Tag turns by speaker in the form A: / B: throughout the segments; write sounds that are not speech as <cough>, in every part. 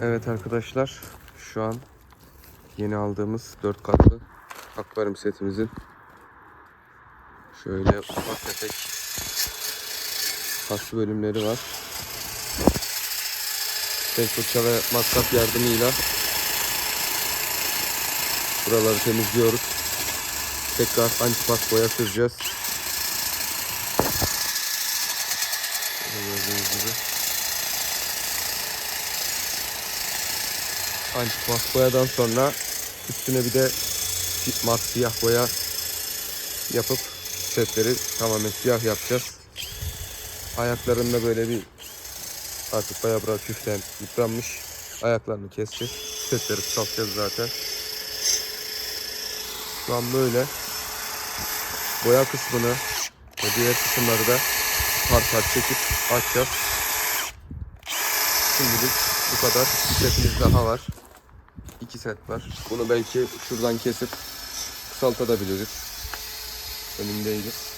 A: Evet arkadaşlar şu an yeni aldığımız 4 katlı akvaryum setimizin şöyle ufak tefek farklı bölümleri var. Tek fırça ve matkap yardımıyla buraları temizliyoruz. Tekrar antipas boya süreceğiz. Gördüğünüz gibi. Antipas boyadan sonra üstüne bir de mat siyah boya yapıp setleri tamamen siyah yapacağız. Ayaklarında böyle bir artık bayağı biraz hüften yıpranmış. Ayaklarını keseceğiz. Setleri kısaltacağız zaten. Şu an böyle. Boya kısmını ve diğer kısımları da part çekip açacağız. Şimdilik bu kadar. Bir setimiz daha var. İki set var. Bunu belki şuradan kesip kısaltabiliriz. Değiliz.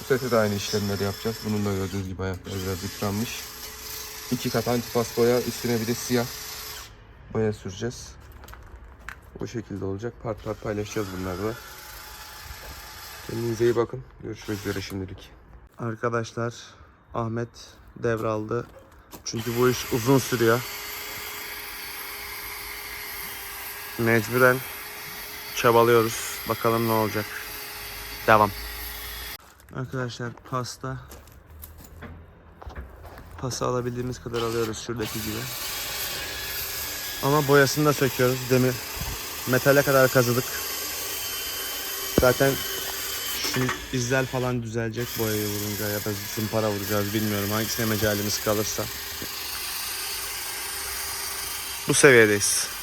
A: Bu sete de aynı işlemleri yapacağız. Bunun da gördüğünüz gibi ayakları biraz yıpranmış. İki kat antipas boya üstüne bir de siyah boya süreceğiz. Bu şekilde olacak. Part part paylaşacağız bunları da. Kendinize iyi bakın. Görüşmek üzere şimdilik. Arkadaşlar Ahmet devraldı. Çünkü bu iş uzun sürüyor. Mecburen çabalıyoruz. Bakalım ne olacak. Devam. Arkadaşlar pasta pası alabildiğimiz kadar alıyoruz şuradaki gibi. Ama boyasını da söküyoruz. Demir metale kadar kazıdık. Zaten şu izler falan düzelecek boyayı vurunca ya da zımpara vuracağız bilmiyorum hangisine mecalimiz kalırsa. Bu seviyedeyiz.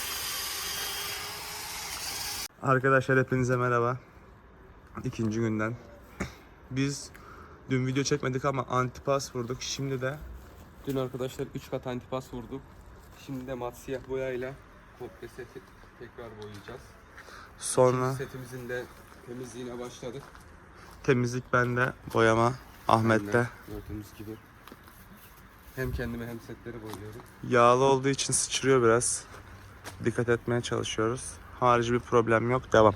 A: Arkadaşlar hepinize merhaba. İkinci günden. Biz dün video çekmedik ama antipas vurduk. Şimdi de dün arkadaşlar 3 kat antipas vurduk. Şimdi de mat siyah boyayla komple seti tekrar boyayacağız.
B: Sonra
A: Setimizin de temizliğine başladık.
B: temizlik bende, boyama Ahmet'te.
A: Gördüğünüz gibi. Hem kendimi hem setleri boyuyorum.
B: Yağlı olduğu için sıçrıyor biraz. Dikkat etmeye çalışıyoruz. Harici bir problem yok. Devam.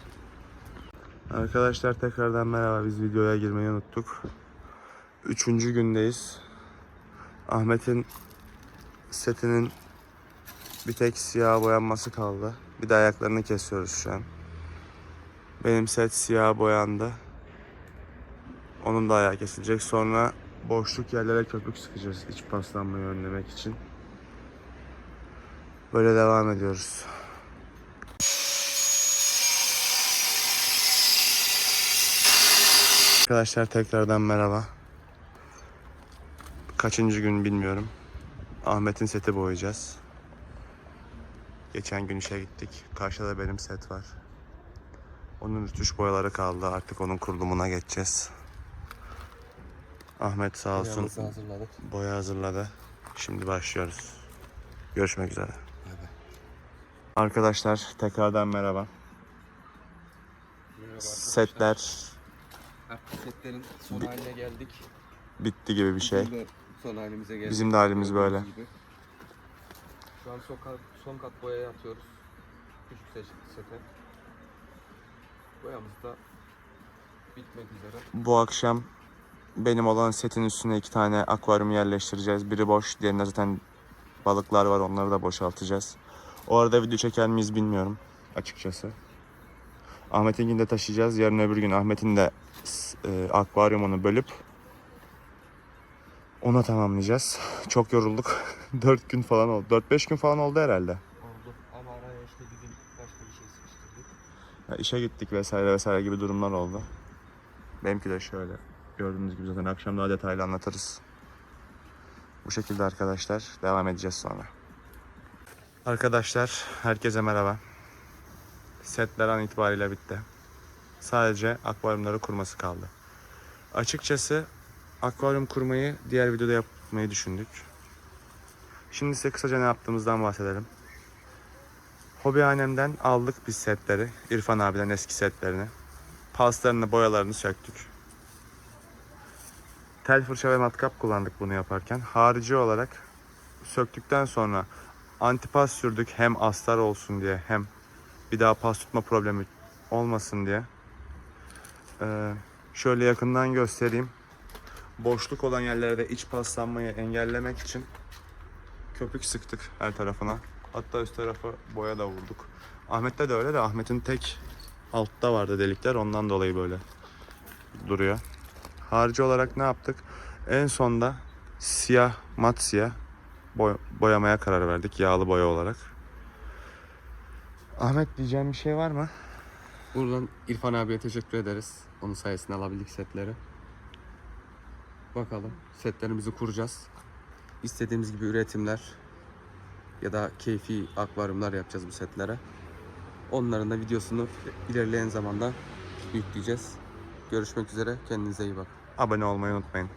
B: Arkadaşlar tekrardan merhaba. Biz videoya girmeyi unuttuk. Üçüncü gündeyiz. Ahmet'in setinin bir tek siyah boyanması kaldı. Bir de ayaklarını kesiyoruz şu an. Benim set siyah boyandı. Onun da ayağı kesilecek. Sonra boşluk yerlere köpük sıkacağız iç paslanmayı önlemek için. Böyle devam ediyoruz. Arkadaşlar tekrardan merhaba. Kaçıncı gün bilmiyorum. Ahmet'in seti boyayacağız. Geçen gün işe gittik. Karşıda da benim set var. Onun rütuş boyaları kaldı. Artık onun kurulumuna geçeceğiz. Ahmet sağ olsun
A: hazırladık.
B: boya hazırladı. Şimdi başlıyoruz. Görüşmek üzere. Arkadaşlar tekrardan merhaba.
A: Merhaba
B: Setler
A: Artık setlerin son haline geldik.
B: bitti gibi bir şey.
A: Bizim de son halimize geldik.
B: Bizim de halimiz böyle.
A: Gibi. Şu an son kat, son kat boyaya atıyoruz. Küçük set, sete. Boyamız da bitmek üzere.
B: Bu akşam benim olan setin üstüne iki tane akvaryum yerleştireceğiz. Biri boş, diğerinde zaten balıklar var. Onları da boşaltacağız. O arada video çeker miyiz bilmiyorum açıkçası. Ahmet'inkini de taşıyacağız. Yarın öbür gün Ahmet'in de e, akvaryumunu bölüp ona tamamlayacağız. Çok yorulduk. <laughs> 4 gün falan oldu. 4-5 gün falan oldu herhalde.
A: Oldu ama araya işte bir gün başka bir şey sıkıştırdık.
B: Ya işe gittik vesaire vesaire gibi durumlar oldu. Benimki de şöyle. Gördüğünüz gibi zaten akşam daha detaylı anlatırız. Bu şekilde arkadaşlar. Devam edeceğiz sonra. Arkadaşlar herkese merhaba. Setler an itibariyle bitti. Sadece akvaryumları kurması kaldı. Açıkçası akvaryum kurmayı diğer videoda yapmayı düşündük. Şimdi size kısaca ne yaptığımızdan bahsedelim. Hobihanemden aldık biz setleri. İrfan abiden eski setlerini. Paslarını, boyalarını söktük. Tel fırça ve matkap kullandık bunu yaparken. Harici olarak söktükten sonra antipas sürdük hem astar olsun diye hem bir daha pas tutma problemi olmasın diye. Ee, şöyle yakından göstereyim. Boşluk olan yerlerde iç paslanmayı engellemek için köpük sıktık her tarafına. Hatta üst tarafa boya da vurduk. Ahmet'te de öyle de Ahmet'in tek altta vardı delikler ondan dolayı böyle duruyor. Harici olarak ne yaptık? En sonda siyah, mat siyah boy- boyamaya karar verdik yağlı boya olarak. Ahmet diyeceğim bir şey var mı?
A: Buradan İrfan abiye teşekkür ederiz. Onun sayesinde alabildik setleri. Bakalım setlerimizi kuracağız. İstediğimiz gibi üretimler ya da keyfi akvaryumlar yapacağız bu setlere. Onların da videosunu ilerleyen zamanda yükleyeceğiz. Görüşmek üzere. Kendinize iyi bakın.
B: Abone olmayı unutmayın.